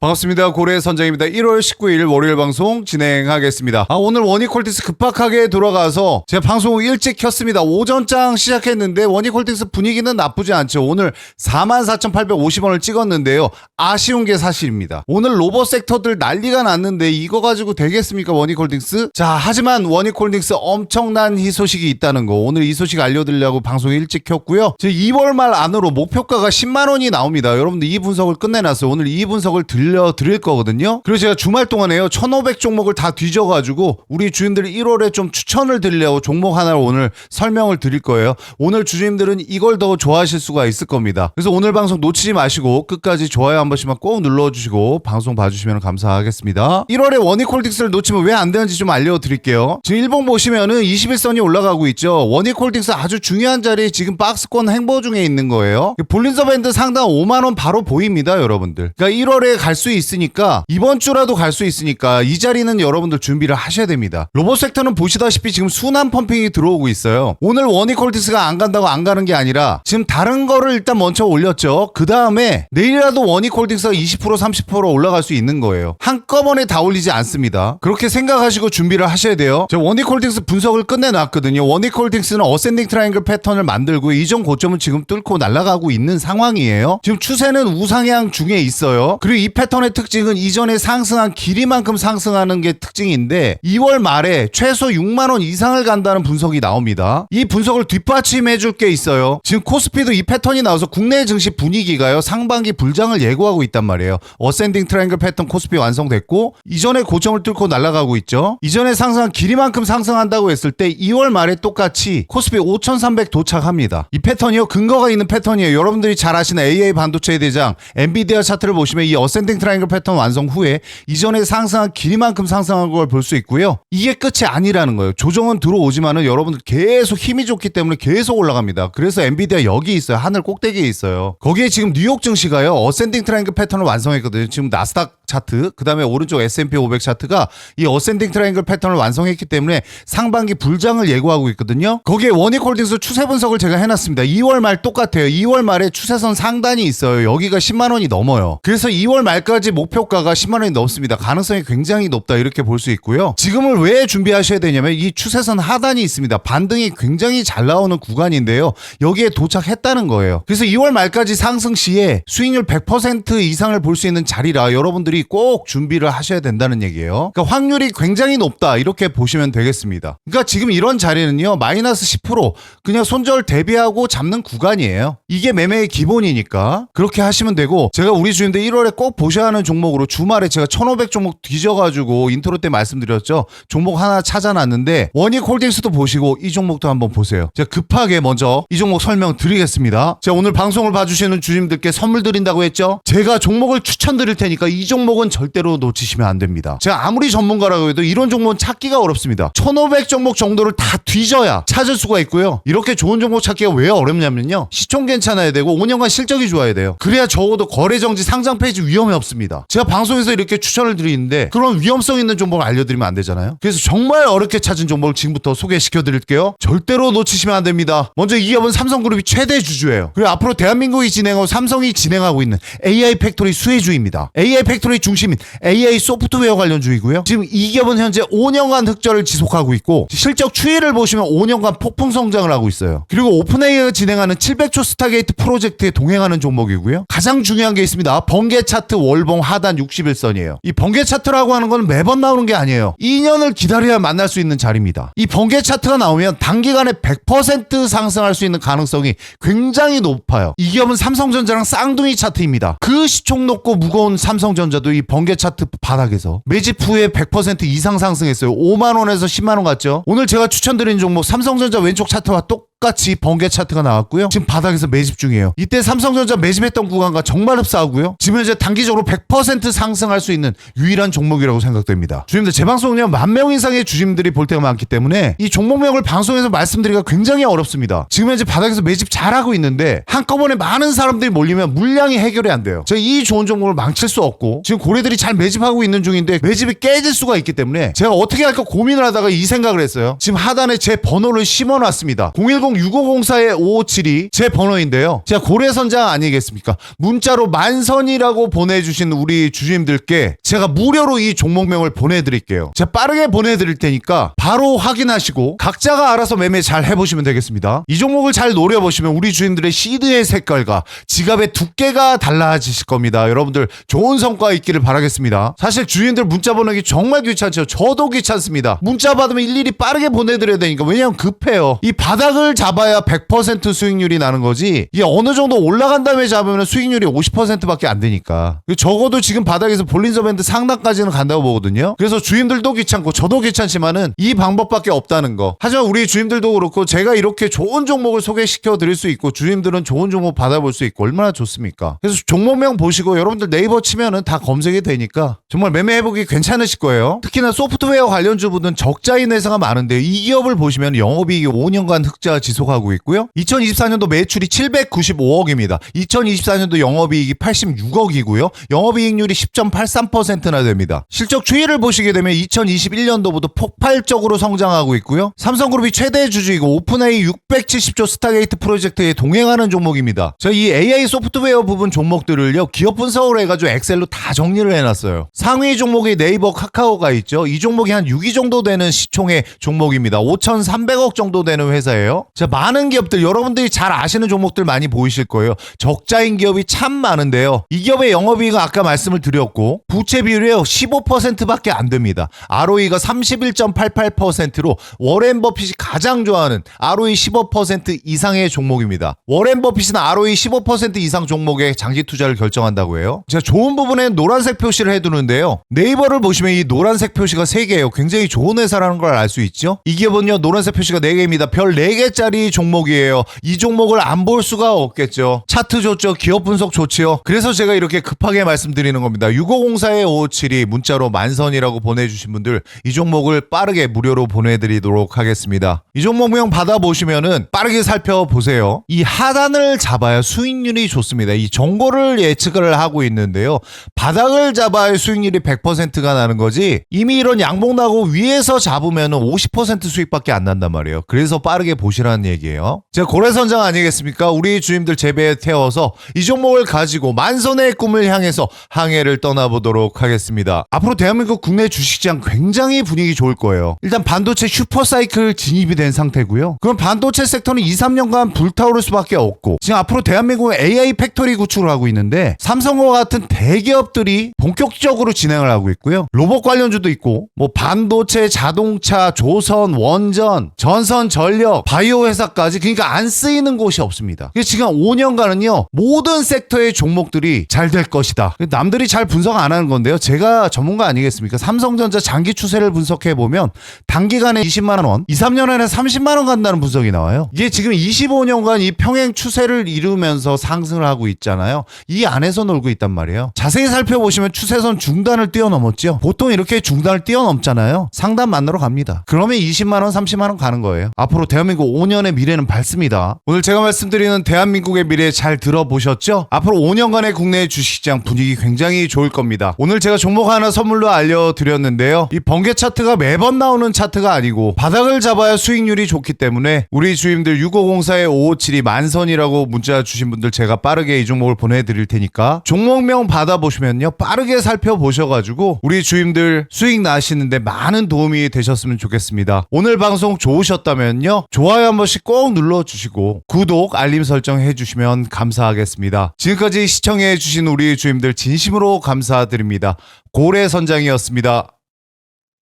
반갑습니다. 고래 선장입니다. 1월 19일 월요일 방송 진행하겠습니다. 아, 오늘 원이콜틱스 급박하게 돌아가서 제가 방송을 일찍 켰습니다. 오전장 시작했는데 원이콜틱스 분위기는 나쁘지 않죠. 오늘 44,850원을 찍었는데요. 아쉬운 게 사실입니다. 오늘 로봇 섹터들 난리가 났는데 이거 가지고 되겠습니까? 원이콜틱스? 자, 하지만 원이콜틱스 엄청난 희소식이 있다는 거. 오늘 이 소식 알려드리려고 방송 일찍 켰고요. 제 2월 말 안으로 목표가가 10만 원이 나옵니다. 여러분들 이 분석을 끝내놨어요. 오늘 이 분석을 들 려드릴 거거든요. 그리고 제가 주말 동안에요. 1,500 종목을 다 뒤져가지고 우리 주인들 1월에 좀 추천을 드리려고 종목 하나를 오늘 설명을 드릴 거예요. 오늘 주주님들은 이걸 더 좋아하실 수가 있을 겁니다. 그래서 오늘 방송 놓치지 마시고 끝까지 좋아요 한 번씩만 꼭 눌러주시고 방송 봐주시면 감사하겠습니다. 1월에 원이콜틱스를 놓치면 왜 안 되는지 좀 알려드릴게요. 지금 일봉 보시면은 21선이 올라가고 있죠. 원이콜틱스 아주 중요한 자리에 지금 박스권 행보 중에 있는 거예요. 볼린저 밴드 상당 5만 원 바로 보입니다, 여러분들. 그러니까 1월에 갈수 있으니까 이번 주라도 갈 수 있으니까 이 자리는 여러분들 준비를 하셔야 됩니다. 로봇 섹터는 보시다시피 지금 순환 펌핑이 들어오고 있어요. 오늘 원이콜틱스가 안 간다고 안 가는 게 아니라 지금 다른 거를 일단 먼저 올렸죠. 그 다음에 내일이라도 원이콜틱스가 20% 30% 올라갈 수 있는 거예요. 한꺼번에 다 올리지 않습니다. 그렇게 생각하시고 준비를 하셔야 돼요. 제가 원이콜틱스 분석을 끝내놨거든요. 원이콜틱스는 어센딩 트라이앵글 패턴을 만들고 이전 고점은 지금 뚫고 날아가고 있는 상황이에요. 지금 추세는 우상향 중에 있어요. 그리고 이 패턴 의 특징은 이전에 상승한 길이만큼 상승하는 게 특징인데 2월 말에 최소 6만 원 이상을 간다는 분석이 나옵니다. 이 분석을 뒷받침해 줄 게 있어요. 지금 코스피도 이 패턴이 나와서 국내 증시 분위기가요. 상반기 불장을 예고하고 있단 말이에요. 어센딩 트라이앵글 패턴 코스피 완성됐고 이전에 고점을 뚫고 날아가고 있죠. 이전에 상승한 길이만큼 상승한다고 했을 때 2월 말에 똑같이 코스피 5,300 도착합니다. 이 패턴이요. 근거가 있는 패턴이에요. 여러분들이 잘 아시는 AA 반도체 대장 엔비디아 차트를 보시면 이 어센딩 트라이앵글 패턴 완성 후에 이전에 상승한 길이만큼 상승한 걸 볼 수 있고요. 이게 끝이 아니라는 거예요. 조정은 들어오지만은 여러분들 계속 힘이 좋기 때문에 계속 올라갑니다. 그래서 엔비디아 여기 있어요. 하늘 꼭대기에 있어요. 거기에 지금 뉴욕 증시가요. 어센딩 트라이앵글 패턴을 완성했거든요. 지금 나스닥 차트, 그 다음에 오른쪽 S&P 500 차트가 이 어센딩 트라이앵글 패턴을 완성했기 때문에 상반기 불장을 예고하고 있거든요. 거기에 원익홀딩스 추세 분석을 제가 해놨습니다. 2월 말 똑같아요. 2월 말에 추세선 상단이 있어요. 여기가 10만 원이 넘어요. 그래서 2월 말까지 목표가가 10만 원이 넘습니다. 가능성이 굉장히 높다 이렇게 볼 수 있고요. 지금을 왜 준비하셔야 되냐면 이 추세선 하단이 있습니다. 반등이 굉장히 잘 나오는 구간인데요. 여기에 도착했다는 거예요. 그래서 2월 말까지 상승 시에 수익률 100% 이상을 볼 수 있는 자리라 여러분들이 꼭 준비를 하셔야 된다는 얘기예요. 그러니까 확률이 굉장히 높다 이렇게 보시면 되겠습니다. 그러니까 지금 이런 자리는요 마이너스 10% 그냥 손절 대비하고 잡는 구간이에요. 이게 매매의 기본이니까 그렇게 하시면 되고 제가 우리 주인들 1월에 꼭 보셔야 하는 종목으로 주말에 제가 1500 종목 뒤져가지고 인트로 때 말씀드렸죠. 종목 하나 찾아놨는데 원익홀딩스도 보시고 이 종목도 한번 보세요. 제가 급하게 먼저 이 종목 설명 드리겠습니다. 제가 오늘 방송을 봐주시는 주님들께 선물 드린다고 했죠. 제가 종목을 추천드릴 테니까 이 종목 은 절대로 놓치시면 안 됩니다. 제가 아무리 전문가라고 해도 이런 종목은 찾기가 어렵습니다. 1500 종목 정도를 다 뒤져야 찾을 수가 있고요. 이렇게 좋은 종목 찾기가 왜 어렵냐면요. 시총 괜찮아야 되고 5년간 실적이 좋아야 돼요. 그래야 적어도 거래정지 상장 페이지 위험이 없습니다. 제가 방송에서 이렇게 추천을 드리는데 그런 위험성 있는 종목을 알려드리면 안 되잖아요. 그래서 정말 어렵게 찾은 종목을 지금부터 소개시켜 드릴게요. 절대로 놓치시면 안 됩니다. 먼저 이 기업은 삼성그룹이 최대 주주예요. 그리고 앞으로 대한민국이 진행하고 삼성이 진행하고 있는 AI 팩토리 수혜주입니다. AI 팩토리 중심인 AI 소프트웨어 관련 주이고요. 지금 이 기업은 현재 5년간 흑자를 지속하고 있고 실적 추이를 보시면 5년간 폭풍 성장을 하고 있어요. 그리고 오픈AI가 진행하는 700초 스타게이트 프로젝트에 동행하는 종목이고요. 가장 중요한 게 있습니다. 번개 차트 월봉 하단 61선이에요. 이 번개 차트라고 하는 건 매번 나오는 게 아니에요. 2년을 기다려야 만날 수 있는 자리입니다. 이 번개 차트가 나오면 단기간에 100% 상승할 수 있는 가능성이 굉장히 높아요. 이 기업은 삼성전자랑 쌍둥이 차트입니다. 그 시총 높고 무거운 삼성전자 도 이 번개 차트 바닥에서 매집 후에 100% 이상 상승했어요. 5만 원에서 10만 원 갔죠. 오늘 제가 추천드린 종목 삼성전자 왼쪽 차트와 똑 같이 번개 차트가 나왔고요. 지금 바닥에서 매집 중이에요. 이때 삼성전자 매집했던 구간과 정말 흡사하고요. 지금 현재 단기적으로 100% 상승할 수 있는 유일한 종목이라고 생각됩니다. 주님들 제 방송은요 만 명 이상의 주님들이 볼 때가 많기 때문에 이 종목명을 방송에서 말씀드리기가 굉장히 어렵습니다. 지금 현재 바닥에서 매집 잘하고 있는데 한꺼번에 많은 사람들이 몰리면 물량이 해결이 안 돼요. 제가 이 좋은 종목을 망칠 수 없고 지금 고래들이 잘 매집하고 있는 중인데 매집이 깨질 수가 있기 때문에 제가 어떻게 할까 고민을 하다가 이 생각을 했어요. 지금 하단에 제 번호를 심어놨습니다. 010 방송 6504-5572 제 번호인데요. 제가 고래선장 아니겠습니까? 문자로 만선이라고 보내주신 우리 주주님들께 제가 무료로 이 종목명을 보내드릴게요. 제가 빠르게 보내드릴 테니까 바로 확인하시고 각자가 알아서 매매 잘 해보시면 되겠습니다. 이 종목을 잘 노려보시면 우리 주인들의 시드의 색깔과 지갑의 두께가 달라지실 겁니다. 여러분들 좋은 성과 있기를 바라겠습니다. 사실 주인들 문자 보내기 정말 귀찮죠. 저도 귀찮습니다. 문자 받으면 일일이 빠르게 보내드려야 되니까 왜냐면 급해요. 이 바닥을 잡아야 100% 수익률이 나는 거지 이게 어느 정도 올라간 다음에 잡으면 수익률이 50%밖에 안 되니까 적어도 지금 바닥에서 볼린저 밴드 상단까지는 간다고 보거든요. 그래서 주인들도 귀찮고 저도 귀찮지만은 이 방법밖에 없다는 거. 하지만 우리 주인들도 그렇고 제가 이렇게 좋은 종목을 소개시켜 드릴 수 있고 주인들은 좋은 종목 받아볼 수 있고 얼마나 좋습니까? 그래서 종목명 보시고 여러분들 네이버 치면은 다 검색이 되니까 정말 매매해보기 괜찮으실 거예요. 특히나 소프트웨어 관련주분은 적자인 회사가 많은데 이 기업을 보시면 영업이익이 5년간 흑자 지 속하고 있고요. 2024년도 매출이 795억입니다. 2024년도 영업이익이 86억이고요. 영업이익률이 10.83%나 됩니다. 실적 추이를 보시게 되면 2021년도부터 폭발적으로 성장하고 있고요. 삼성그룹이 최대 주주이고 오픈AI 670조 스타게이트 프로젝트에 동행하는 종목입니다. 저희 이 AI 소프트웨어 부분 종목들을요. 기업 분석을 해가지고 엑셀로 다 정리를 해놨어요. 상위 종목이 네이버 카카오가 있죠. 이 종목이 한 6위 정도 되는 시총의 종목입니다. 5,300억 정도 되는 회사예요. 자, 많은 기업들 여러분들이 잘 아시는 종목들 많이 보이실 거예요. 적자인 기업이 참 많은데요. 이 기업의 영업이익은 아까 말씀을 드렸고 부채 비율이요 15%밖에 안 됩니다. ROE가 31.88%로 워렌 버핏이 가장 좋아하는 ROE 15% 이상의 종목입니다. 워렌 버핏은 ROE 15% 이상 종목에 장기 투자를 결정한다고 해요. 제가 좋은 부분에 노란색 표시를 해두는데요. 네이버를 보시면 이 노란색 표시가 3개예요. 굉장히 좋은 회사라는 걸 알 수 있죠. 이 기업은요 노란색 표시가 4개입니다. 별 4개짜리 종목이에요. 이 종목을 안 볼 수가 없겠죠. 차트 좋죠. 기업 분석 좋지요. 그래서 제가 이렇게 급하게 말씀드리는 겁니다. 6504-5572 문자로 만선이라고 보내주신 분들 이 종목을 빠르게 무료로 보내드리도록 하겠습니다. 이 종목명 받아보시면은 빠르게 살펴보세요. 이 하단을 잡아야 수익률이 좋습니다. 이 정보를 예측을 하고 있는데요. 바닥을 잡아야 수익률이 100%가 나는 거지 이미 이런 양봉 나고 위에서 잡으면 50% 수익밖에 안 난단 말이에요. 그래서 빠르게 보시라는 얘기예요. 제가 고래선장 아니겠습니까? 우리 주임들 재배에 태워서 이 종목을 가지고 만선의 꿈을 향해서 항해를 떠나보도록 하겠습니다. 앞으로 대한민국 국내 주식시장 굉장히 분위기 좋을 거예요. 일단 반도체 슈퍼사이클 진입이 된 상태고요. 그럼 반도체 섹터는 2, 3년간 불타오를 수밖에 없고 지금 앞으로 대한민국은 AI 팩토리 구축을 하고 있는데 삼성과 같은 대기업들이 본격적으로 진행을 하고 있고요. 로봇 관련주도 있고 뭐 반도체, 자동차, 조선, 원전, 전선, 전력, 바이오 회사까지 그러니까 안 쓰이는 곳이 없습니다. 지금 5년간은요 모든 섹터의 종목들이 잘 될 것이다. 남들이 잘 분석 안 하는 건데요. 제가 전문가 아니겠습니까? 삼성전자 장기 추세를 분석해 보면 단기간에 20만 원, 2, 3년 안에 30만 원 간다는 분석이 나와요. 이게 지금 25년간 이 평행 추세를 이루면서 상승을 하고 있잖아요. 이 안에서 놀고 있단 말이에요. 자세히 살펴보시면 추세선 중단을 뛰어넘었죠. 보통 이렇게 중단을 뛰어넘잖아요. 상단 만나러 갑니다. 그러면 20만 원, 30만 원 가는 거예요. 앞으로 대한민국 5년 의 미래는 밝습니다. 오늘 제가 말씀드리는 대한민국의 미래 잘 들어보셨죠? 앞으로 5년간의 국내 주식시장 분위기 굉장히 좋을 겁니다. 오늘 제가 종목 하나 선물로 알려드렸는데요. 이 번개 차트가 매번 나오는 차트가 아니고 바닥을 잡아야 수익률이 좋기 때문에 우리 주임들 6504-5572 만선이라고 문자 주신 분들 제가 빠르게 이 종목을 보내드릴 테니까 종목명 받아보시면요. 빠르게 살펴보셔가지고 우리 주임들 수익 나시는데 많은 도움이 되셨으면 좋겠습니다. 오늘 방송 좋으셨다면요. 좋아요 한 번씩 꼭 눌러주시고 구독, 알림 설정 해주시면 감사하겠습니다. 지금까지 시청해주신 우리 주임들 진심으로 감사드립니다. 고래 선장이었습니다.